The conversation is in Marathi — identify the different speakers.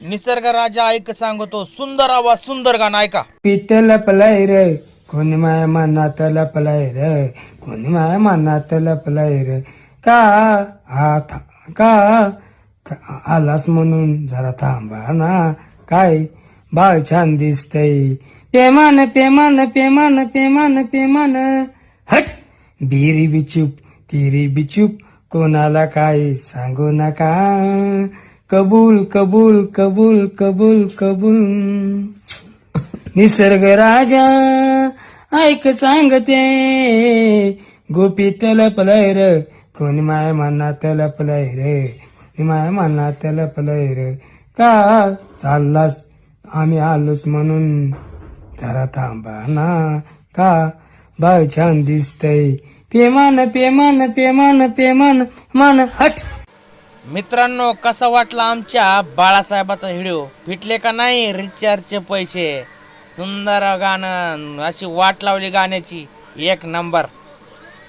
Speaker 1: निसर्ग राजा ऐक सांगतो सुंदर आवाज सुंदर गाणं ऐका.
Speaker 2: पित लपलाय रे कोणी माया मनात लपलाय रे कोणी माया मनात लपलाय रे. का हा का का- आलास म्हणून जरा थांबा ना काय बाळ छान दिसतय. पेमान पेमान पेमान पेमान पेमान हट बिरी बिचूप तिरी बिचूप कोणाला काय सांगू नका. कबूल कबूल कबूल कबूल कबूल. निसर्ग राजा ऐक सांगते. गोपी तलपलय र कोणी माय मना तलपलय रे? कोणी माया मना तलपलय र? का चाललास? आम्ही आलोच म्हणून. जरा थांबा ना. का बाय छान दिसतय. पेमान पेमान पेमान पेमान मान हट.
Speaker 1: मित्रांनो कसा वाटला आमच्या बाळासाहेबाचा व्हिडिओ? फिटले का नाही रिचार्जचे पैसे? सुंदर गाणं अशी वाट लावली गाण्याची. एक नंबर.